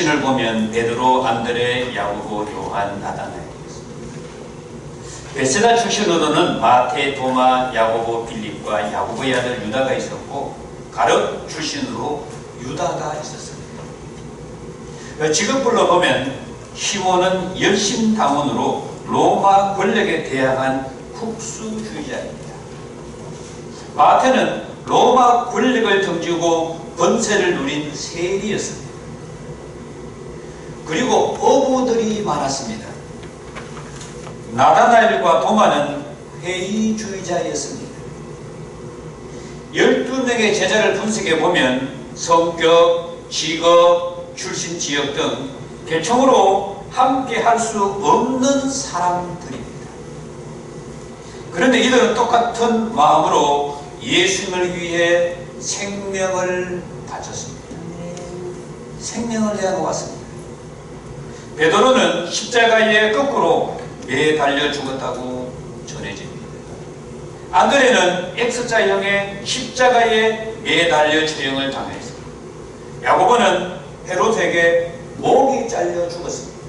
출신을 보면 베드로, 안드레, 야고보, 요한, 나다나엘 베세다 출신으로는 마테, 도마, 야고보, 빌립과 야고보의 아들 유다가 있었고 가롯 출신으로 유다가 있었습니다. 지금불로 보면 시몬은 열심당원으로 로마 권력에 대항한 국수주의자입니다. 마태는 로마 권력을 등지고 권세를 누린 세리였습니다. 그리고 어부들이 많았습니다. 나다나엘과 도마는 회의주의자였습니다. 12명의 제자를 분석해 보면 성격, 직업, 출신 지역 등 대충으로 함께 할 수 없는 사람들입니다. 그런데 이들은 똑같은 마음으로 예수님을 위해 생명을 바쳤습니다. 생명을 내어 왔습니다. 베드로는 십자가에 거꾸로 매달려 죽었다고 전해집니다. 안드레는 X자형의 십자가에 매달려 처형을 당했습니다. 야고보는 헤롯에게 목이 잘려 죽었습니다.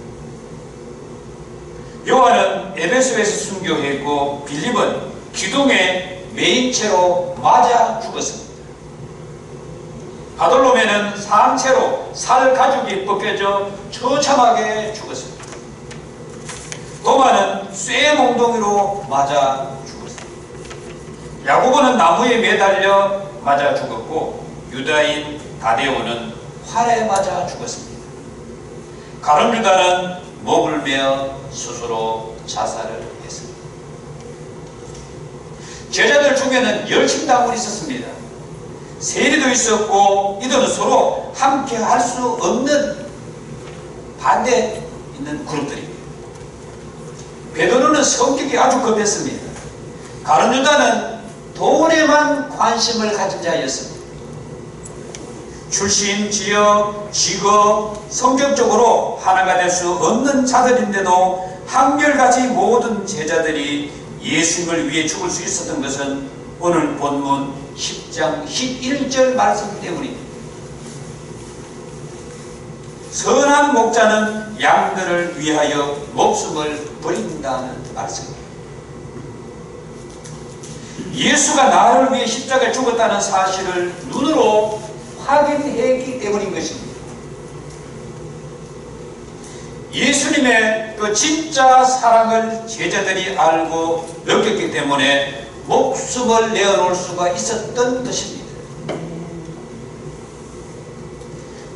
요한은 에베소에서 순교했고 빌립은 기둥에 메인 채로 맞아 죽었습니다. 바돌로메는 상체로 살 가죽이 벗겨져 처참하게 죽었습니다. 도마는 쇠 몽둥이로 맞아 죽었습니다. 야고보는 나무에 매달려 맞아 죽었고 유다인 다데오는 활에 맞아 죽었습니다. 가론 유다는 목을 메어 스스로 자살을 했습니다. 제자들 중에는 열심당원이 있었습니다. 세리도 있었고 이들은 서로 함께 할 수 없는 반대 있는 그룹들입니다. 베드로는 성격이 아주 급했습니다. 가론 유다는 돈에만 관심을 가진 자였습니다. 출신, 지역, 직업, 성격적으로 하나가 될 수 없는 자들인데도 한결같이 모든 제자들이 예수님을 위해 죽을 수 있었던 것은 오늘 본문 10장 11절 말씀 때문입니다. 선한 목자는 양들을 위하여 목숨을 버린다는 말씀입니다. 예수가 나를 위해 십자가에 죽었다는 사실을 눈으로 확인했기 때문인 것입니다. 예수님의 그 진짜 사랑을 제자들이 알고 느꼈기 때문에 목숨을 내어놓을 수가 있었던 것입니다.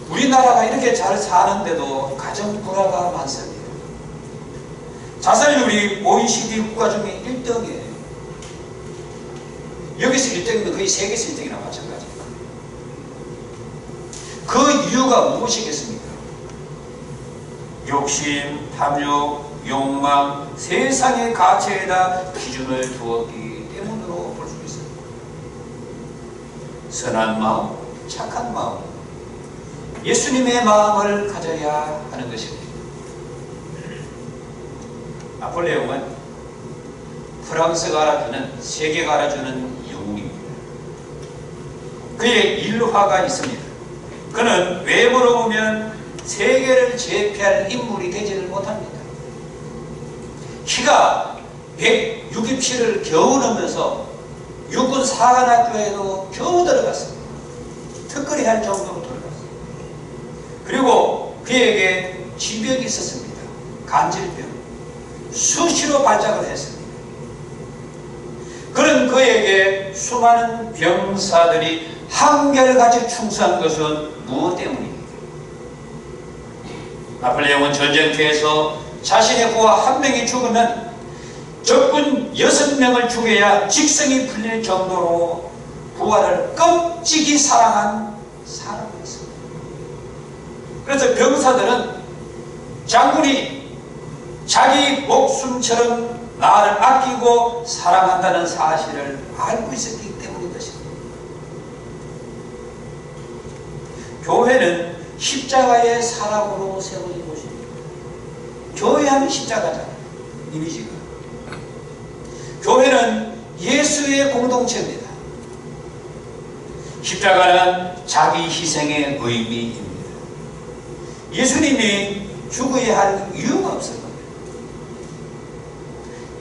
우리나라가 이렇게 잘 사는데도 가정 불화가 많습니다. 자살률이 OECD 국가 중에 1등이에요. 여기서 1등이면 거의 세계에서 1등이나 마찬가지입니다. 그 이유가 무엇이겠습니까? 욕심, 탐욕, 욕망, 세상의 가치에다 기준을 두었기 때문으로 볼 수 있습니다. 선한 마음, 착한 마음, 예수님의 마음을 가져야 하는 것입니다. 나폴레옹은 프랑스가 알아주는, 세계가 알아주는 영웅입니다. 그의 일화가 있습니다. 그는 외모로 보면 세계를 제패할 인물이 되지를 못합니다. 키가 167을 겨우 넘어서 육군 사관학교에도 겨우 들어갔습니다. 특거리 할 정도로 들어갔습니다. 그리고 그에게 지병이 있었습니다. 간질병. 수시로 발작을 했습니다. 그런 그에게 수많은 병사들이 한결같이 충성한 것은 무엇 때문입니까? 나폴레옹은 전쟁터에서 자신의 부하 한 명이 죽으면 적군 여섯 명을 죽여야 직성이 풀릴 정도로 부하를 끔찍이 사랑한 사람이었습니다. 그래서 병사들은 장군이 자기 목숨처럼 나를 아끼고 사랑한다는 사실을 알고 있었기 때문인 것입니다. 교회는 십자가의 사랑으로 세워진 곳입니다. 교회하면 십자가잖아요. 이미지가. 교회는 예수의 공동체입니다. 십자가는 자기 희생의 의미입니다. 예수님이 죽어야 할 이유가 없어요.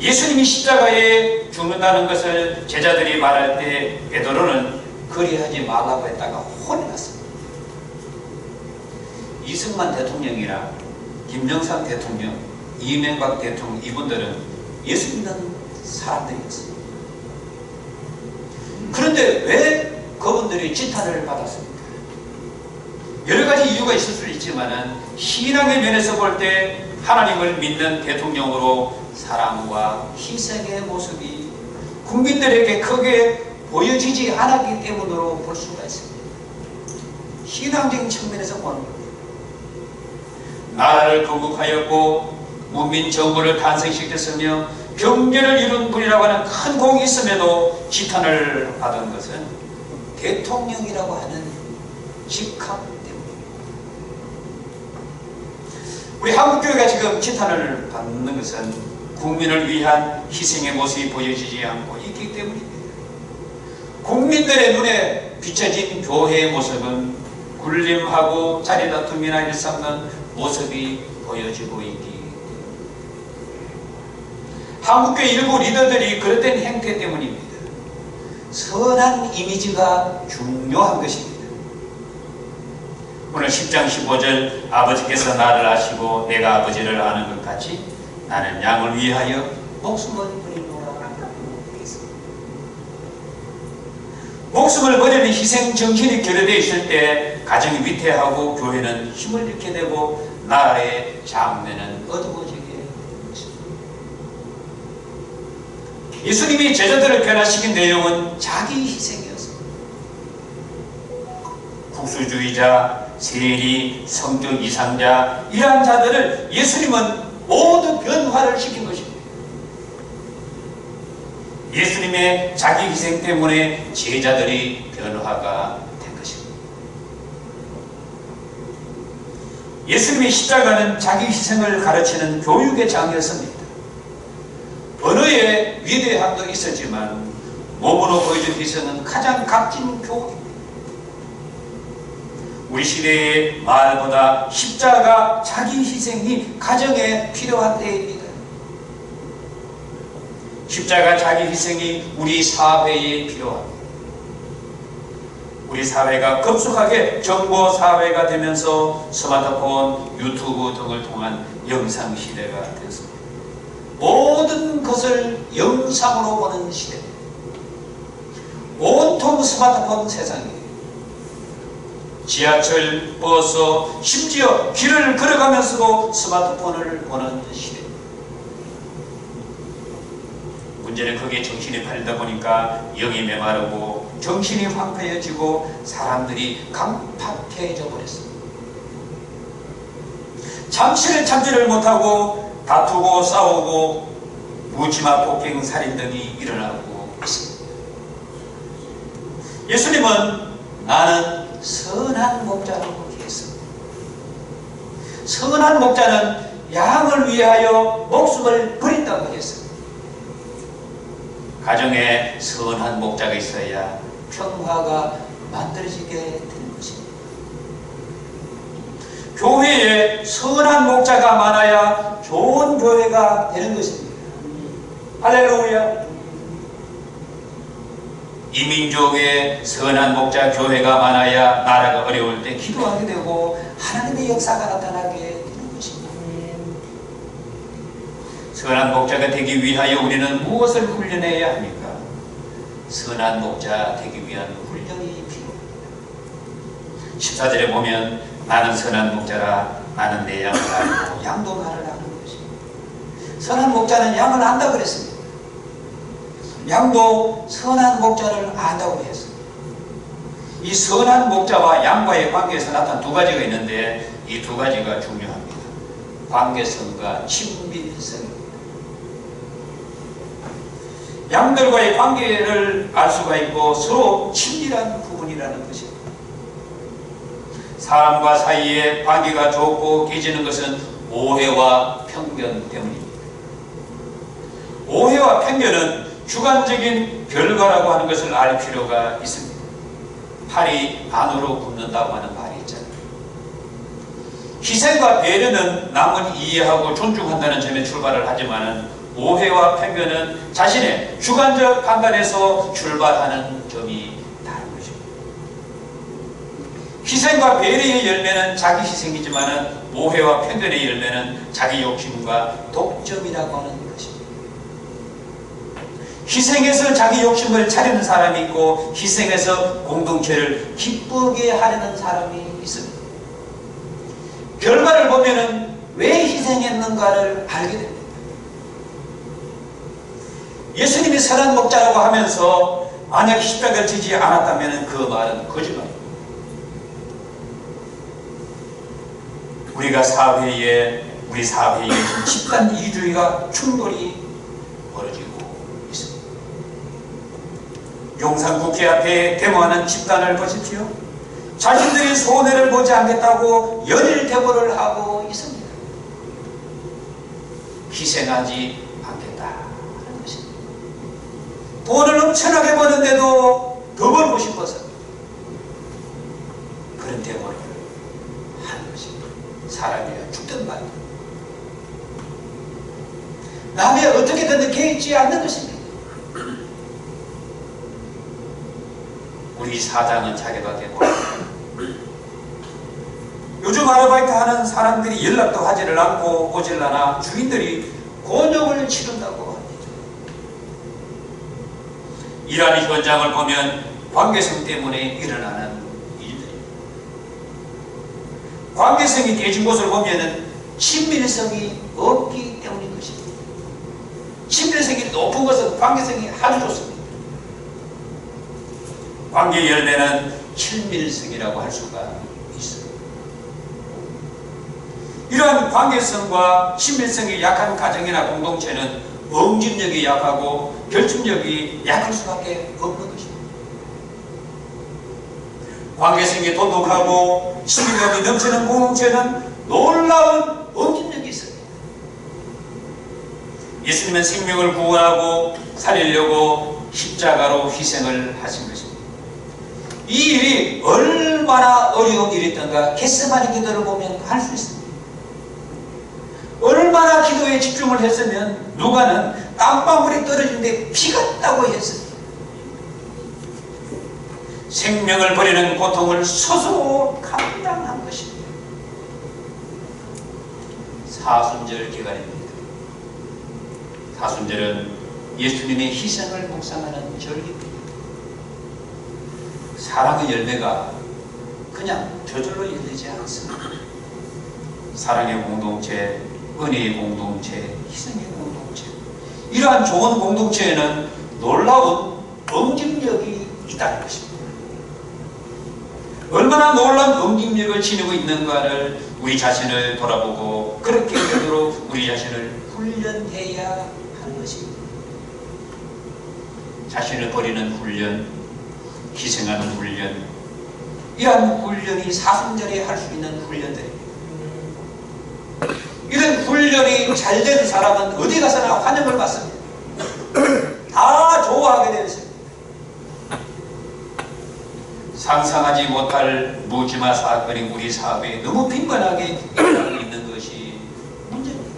예수님이 십자가에 죽는다는 것을 제자들이 말할 때 베드로는 그리하지 말라고 했다가 혼이 났습니다. 이승만 대통령이나 김정삼 대통령, 이명박 대통령 이분들은 예수 믿는 사람들이었어요. 그런데 왜 그분들이 지탄을 받았습니까? 여러 가지 이유가 있을 수 있지만은 신앙의 면에서 볼 때 하나님을 믿는 대통령으로 사랑과 희생의 모습이 국민들에게 크게 보여지지 않았기 때문으로 볼 수가 있습니다. 신앙적인 측면에서 보는 겁니다. 나라를 건국하였고 문민 정부를 탄생시켰으며 경제를 이룬 분이라고 하는 큰 공이 있음에도 지탄을 받은 것은 대통령이라고 하는 직함 때문입니다. 우리 한국교회가 지금 지탄을 받는 것은 국민을 위한 희생의 모습이 보여지지 않고 있기 때문입니다. 국민들의 눈에 비춰진 교회의 모습은 굴림하고 자리 다툼이나 일삼는 모습이 보여지고 있기. 한국교회 일부 리더들이 그릇된 행태 때문입니다. 선한 이미지가 중요한 것입니다. 오늘 10장 15절 아버지께서 나를 아시고 내가 아버지를 아는 것 같이 나는 양을 위하여 목숨을 버리노라 목숨을 버리는 희생 정신이 결여되어 있을 때 가정이 위태하고 교회는 힘을 잃게 되고 나라의 장래는 어두워지게 됩니다. 예수님이 제자들을 변화시킨 내용은 자기 희생이었습니다. 국수주의자, 세리, 성적 이상자 이러한 자들을 예수님은 모두 변화를 시킨 것입니다. 예수님의 자기 희생 때문에 제자들이 변화가 된 것입니다. 예수님의 십자가는 자기 희생을 가르치는 교육의 장이었습니다. 언어의 위대함도 있었지만 몸으로 보여준 희생은 가장 값진 교훈입니다. 우리 시대의 말보다 십자가 자기 희생이 가정에 필요한 때입니다. 십자가 자기 희생이 우리 사회에 필요합니다. 우리 사회가 급속하게 정보 사회가 되면서 스마트폰, 유튜브 등을 통한 영상 시대가 되었습니다. 모든 것을 영상으로 보는 시대입니다. 온통 스마트폰 세상이에요. 지하철, 버스, 심지어 길을 걸어가면서도 스마트폰을 보는 시대. 문제는 거기에 정신이 팔리다 보니까 영이 메마르고 정신이 황폐해지고 사람들이 강팍해져 버렸습니다. 잠시를 참지를 못하고 다투고 싸우고 무지마 폭행 살인 등이 일어나고 있습니다. 예수님은 나는 선한 목자라고 했습니다. 선한 목자는 양을 위하여 목숨을 버린다고 했습니다. 가정에 선한 목자가 있어야 평화가 만들어지게 되는 것입니다. 교회에 선한 목자가 많아야 교회가 되는 것입니다. 할렐루야. 이민족의 선한 목자 교회가 많아야 나라가 어려울 때 기도하게 되고 하나님의 역사가 나타나게 되는 것입니다. 선한 목자가 되기 위하여 우리는 무엇을 훈련해야 합니까? 선한 목자 되기 위한 훈련이 필요합니다. 14절에 보면 나는 선한 목자라 나는 내 양을 알고 양도 아는 것입니다. 선한 목자는 양을 안다 그랬습니다. 양도 선한 목자를 안다고 했습니다. 이 선한 목자와 양과의 관계에서 나타난 두 가지가 있는데 이 두 가지가 중요합니다. 관계성과 친밀성입니다. 양들과의 관계를 알 수가 있고 서로 친밀한 부분이라는 것입니다. 사람과 사이에 관계가 좋고 깨지는 것은 오해와 편견 때문입니다. 오해와 편견은 주관적인 결과라고 하는 것을 알 필요가 있습니다. 팔이 안으로 굽는다고 하는 말이 있잖아요. 희생과 배려는 남을 이해하고 존중한다는 점에 출발을 하지만은 오해와 편견은 자신의 주관적 판단에서 출발하는 점이 다른 것입니다. 희생과 배려의 열매는 자기 희생이지만은 오해와 편견의 열매는 자기 욕심과 독점이라고 하는. 희생해서 자기 욕심을 차리는 사람이 있고 희생해서 공동체를 기쁘게 하려는 사람이 있습니다. 결과를 보면 은 왜 희생했는가를 알게 됩니다. 예수님이 선한 목자라고 하면서 만약 십자가를 지지 않았다면 그 말은 거짓말입니다. 우리가 사회에 우리 사회에 집단 이주의가 충돌이 벌어지고. 용산 국회 앞에 데모하는 집단을 보십시오. 자신들이 손해를 보지 않겠다고 연일 대보를 하고 있습니다. 희생하지 않겠다는 것입니다. 돈을 엄청나게 버는데도 더 벌고 싶어서 그런 대보를 하는 것입니다. 사람이야 죽든 말든 남의 어떻게든 개의치 않는 것입니다. 우리 사장은 자기가 되고 요즘 아르바이트 하는 사람들이 연락도 하지를 않고 오질라나 주인들이 곤욕을 치른다고 합니다. 일하는 현장을 보면 관계성 때문에 일어나는 일들입니다. 관계성이 깨진 곳을 보면은 친밀성이 없기 때문인 것입니다. 친밀성이 높은 것은 관계성이 아주 좋습니다. 관계 열매는 친밀성이라고 할 수가 있어요. 이러한 관계성과 친밀성이 약한 가정이나 공동체는 응집력이 약하고 결집력이 약할 수밖에 없는 것입니다. 관계성이 돈독하고 친밀감이 넘치는 공동체는 놀라운 응집력이 있습니다. 예수님은 생명을 구원하고 살리려고 십자가로 희생을 하신 것입니다. 이 일이 얼마나 어려운 일이었던가 겟세마니 기도를 보면 알수 있습니다. 얼마나 기도에 집중을 했으면 누가는 땀방울이 떨어지는데 피가 나고 했습니다. 생명을 버리는 고통을 스스로 감당한 것입니다. 사순절 기간입니다. 사순절은 예수님의 희생을 묵상하는 절기입니다. 사랑의 열매가 그냥 저절로 열리지 않습니다. 사랑의 공동체, 은혜의 공동체, 희생의 공동체. 이러한 좋은 공동체에는 놀라운 응집력이 있다는 것입니다. 얼마나 놀라운 응집력을 지니고 있는가를 우리 자신을 돌아보고 그렇게 되도록 우리 자신을 훈련해야 하는 것입니다. 자신을 버리는 훈련, 희생하는 훈련, 이러한 훈련이 사순절에 할 수 있는 훈련들입니다. 이런 훈련이 잘 된 사람은 어디 가서나 환영을 받습니다. 다 좋아하게 되어 있습니다. 상상하지 못할 무지마 사건이 우리 사회에 너무 빈번하게 일어나고 있는 것이 문제입니다.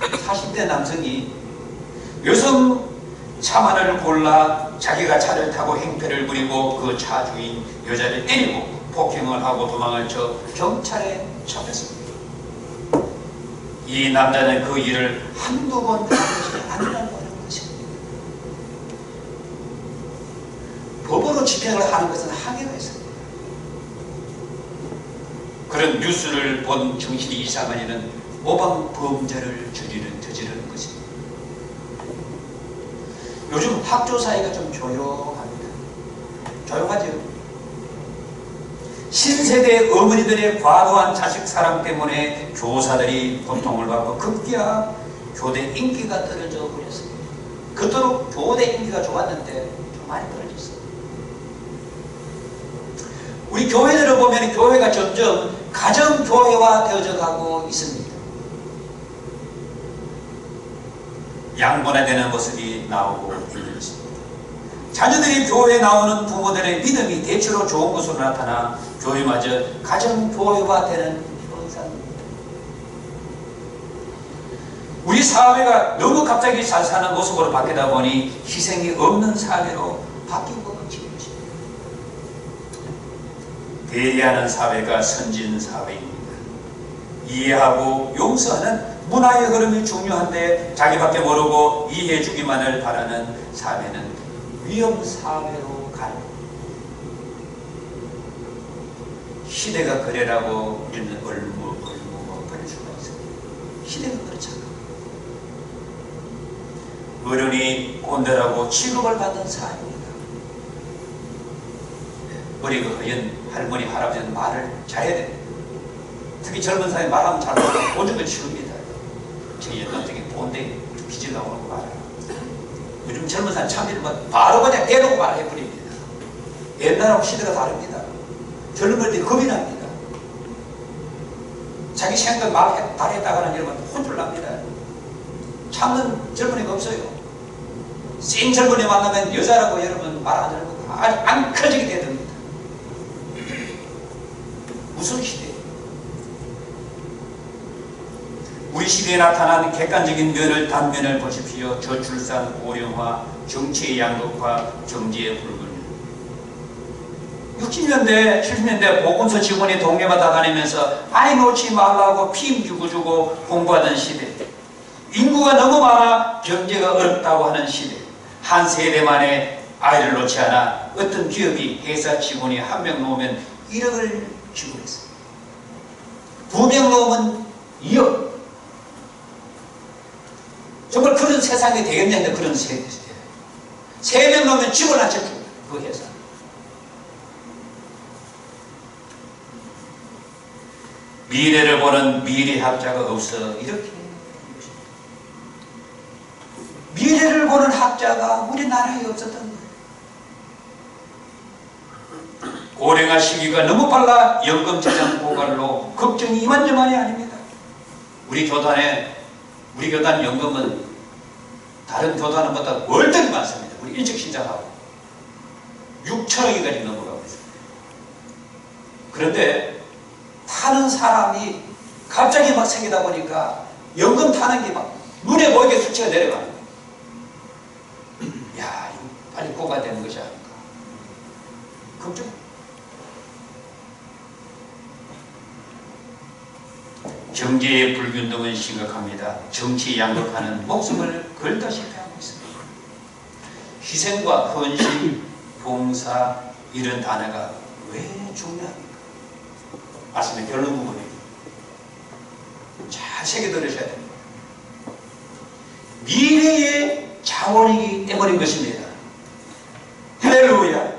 40대 남성이 여성 차만을 골라 자기가 차를 타고 행패를 부리고 그 차 주인 여자를 때리고 폭행을 하고 도망을 쳐 경찰에 잡혔습니다. 이 남자는 그 일을 한두 번 아니라고 하는 것입니다. 법으로 집행을 하는 것은 한계가 있습니다. 그런 뉴스를 본 정신이 이상한 이는 모방 범죄를 저지르는, 저지르는 것입니다. 요즘 학교 사이가 좀 조용합니다. 조용하죠? 신세대 어머니들의 과도한 자식 사랑 때문에 교사들이 고통을 받고 급기야 교대 인기가 떨어져 버렸습니다. 그토록 교대 인기가 좋았는데 좀 많이 떨어졌어요. 우리 교회들을 보면 교회가 점점 가정교회화 되어져 가고 있습니다. 양분화되는 모습이 나오고 있는 것입니다. 자녀들이 교회에 나오는 부모들의 믿음이 대체로 좋은 것으로 나타나 교회마저 가정 교회화 되는 현상입니다. 우리 사회가 너무 갑자기 잘 사는 모습으로 바뀌다 보니 희생이 없는 사회로 바뀐 것 같습니다. 대리하는 사회가 선진 사회입니다. 이해하고 용서하는 문화의 흐름이 중요한데 자기밖에 모르고 이해해주기만을 바라는 사회는 위험 사회로 가는 시대가 그래라고 우리는 얼무 얼무 버릴 수가 있습니다. 시대가 그렇잖아. 어른이 꼰대라고 취급을 받는 사회입니다. 우리 그 허연 할머니 할아버지는 말을 잘해야 됩니다. 특히 젊은 사람이 말하면 잘하고 오죽을 치웁니다. 제 옛날 적에 본데 빚을 나오고 말아요. 요즘 젊은 사람 참 이러면 바로 그냥 대놓고 말해버립니다. 옛날하고 시대가 다릅니다. 젊은 분들이 겁이 납니다. 자기 생각 말 말했다가는 이러면 혼쭐 납니다. 참는 젊은이가 없어요. 생 젊은이 만나면 여자라고 여러분 말안 하고 아주 안 커지게 되됩니다. 무슨 시대? 우리 시대에 나타난 객관적인 면을 단면을 보십시오. 저출산, 고령화, 정치의 양극화, 경제의 불균형. 60년대, 70년대 보건소 직원이 동네마다 다니면서 아이 놓지 말라고 피임 주고 주고 공부하던 시대. 인구가 너무 많아 경제가 어렵다고 하는 시대. 한 세대 만에 아이를 놓지 않아 어떤 기업이 회사 직원이 한 명 놓으면 1억을 지불했습니다. 두명 놓으면 2억. 정말 그런 세상이 되겠냐 는 그런 세대. 세명 집을 안 쳐줍니다. 그 회사. 미래를 보는 미래학자가 없어 이렇게 미래를 보는 학자가 우리나라에 없었던 거예요. 고령화 시기가 너무 빨라 연금 저장 고갈로 걱정이 이만저만이 아닙니다. 우리 교단에 우리 교단 연금은 다른 교단보다 월등히 많습니다. 우리 일찍 시작하고 6천억이까지 넘어가고 있습니다. 그런데 타는 사람이 갑자기 막 생기다 보니까 연금 타는 게 막 눈에 보이게 수치가 내려가는 거예요. 야, 이거 빨리 뽑아야 되는 것이 아닌가. 걱정. 경제의 불균등은 심각합니다. 정치 양극화는 목숨을 걸다시피 하고 있습니다. 희생과 헌신, 봉사 이런 단어가 왜 중요합니까? 말씀의 결론 부분입니다. 잘 새겨 들으셔야 됩니다. 미래의 자원이기 때문인 것입니다. 할렐루야.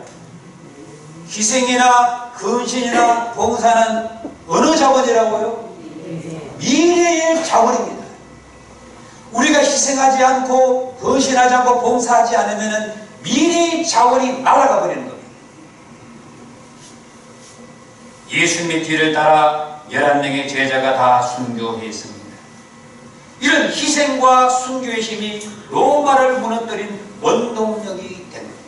희생이나 헌신이나 봉사는 어느 자원이라고요? 미래의 자원입니다. 우리가 희생하지 않고 헌신하지 않고 봉사하지 않으면 미래의 자원이 날아가 버리는 겁니다. 예수님의 뒤를 따라 11명의 제자가 다 순교했습니다. 이런 희생과 순교의 힘이 로마를 무너뜨린 원동력이 됩니다.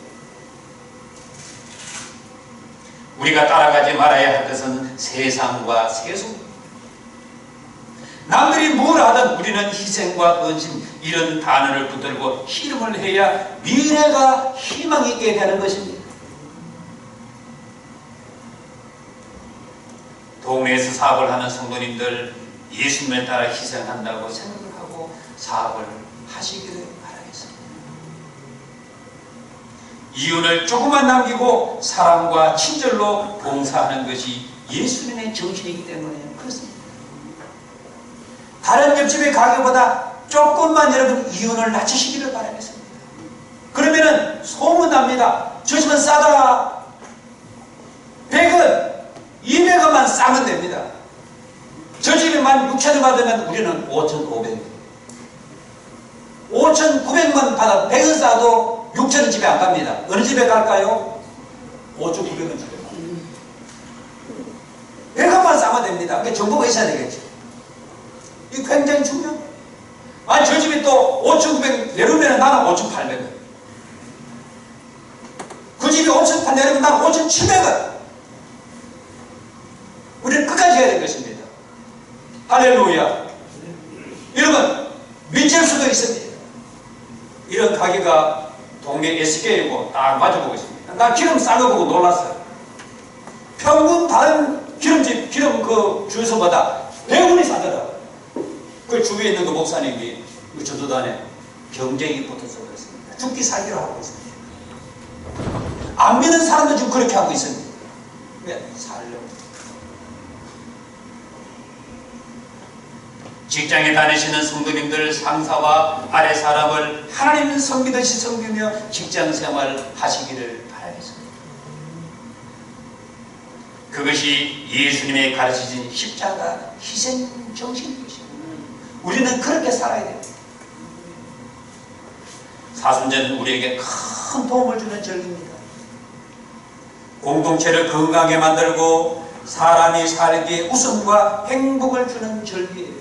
우리가 따라가지 말아야 할 것은 세상과 세속 남들이 뭘 하든 우리는 희생과 헌신 이런 단어를 붙들고 희름을 해야 미래가 희망 있게 되는 것입니다. 동네에서 사업을 하는 성도님들 예수님에 따라 희생한다고 생각을 하고 사업을 하시기를 바라겠습니다. 이윤을 조금만 남기고 사랑과 친절로 봉사하는 것이 예수님의 정신이기 때문에 그렇습니다. 다른 옆집의 가게보다 조금만 여러분 이윤을 낮추시기를 바라겠습니다. 그러면은 소문납니다. 저 집은 싸다. 100원, 200원만 싸면 됩니다. 저 집에만 6천원 받으면 우리는 5,500원. 5,900원 받아 100원 싸도 6천원 집에 안 갑니다. 어느 집에 갈까요? 5,900원 집에 갑니다. 100원만 싸면 됩니다. 그러니까 정보가 있어야 되겠죠. 이 굉장히 중요합니다. 아니 저 집이 또 5,900원 내려오면 나는 5,800원. 우리 5천 판내려면 난 5천 7백원. 우리는 끝까지 해야 될 것입니다. 할렐루야. 여러분, 믿을 수도 있습니다. 이런 가게가 동네 SK이고 딱 맞아보고 있습니다. 나 기름 싼 거 보고 놀랐어요. 평균 다른 기름집, 기름 그 주유소보다 100원이 싸더라고요. 그 주위에 있는 그 목사님이 그 전도단에 경쟁이 붙어서 그렇습니다. 죽기 살기로 하고 있습니다. 안 믿는 사람도 지금 그렇게 하고 있습니다. 왜? 살려고. 직장에 다니시는 성도님들 상사와 아래 사람을 하나님을 섬기듯이 섬기며 직장 생활 하시기를 바라겠습니다. 그것이 예수님의 가르치신 십자가 희생 정신인 것입니다. 우리는 그렇게 살아야 돼요. 사순절은 우리에게 큰 도움을 주는 절기입니다. 공동체를 건강하게 만들고 사람이 살기에 웃음과 행복을 주는 절기예요.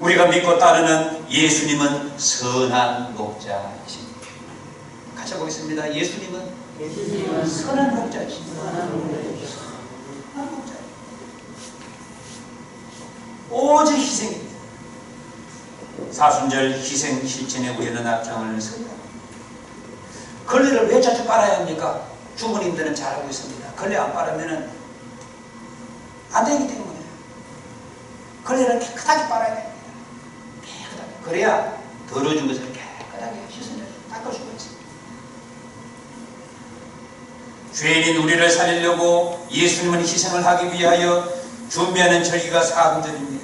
우리가 믿고 따르는 예수님은 선한 목자이십니다. 같이 보겠습니다. 예수님은 예수님은 선한 목자이십니다. 선한 목자이십니다. 선한 목자. 오직 희생입니다. 사순절 희생 실천에 우리는 앞장을 섭니다. 걸레를 왜 자주 빨아야 합니까? 주부님들은 잘 알고 있습니다. 걸레 안 빨으면은 안 되기 때문에 걸레를 깨끗하게 빨아야 됩니다. 깨끗하게. 그래야 더러워진 것을 깨끗하게 씻어내 수가 있습니다. 죄인인 우리를 살리려고 예수님은 희생을 하기 위하여 준비하는 절기가 사순절입니다.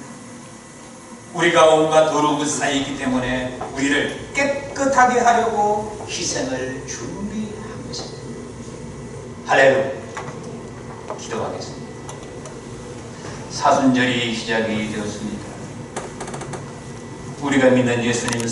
우리가 온갖 더러운 것을 쌓이기 때문에 우리를 깨끗하게 하려고 희생을 준비한 것입니다. 할렐루야. 기도하겠습니다. 사순절이 시작이 되었습니다. 우리가 믿는 예수님은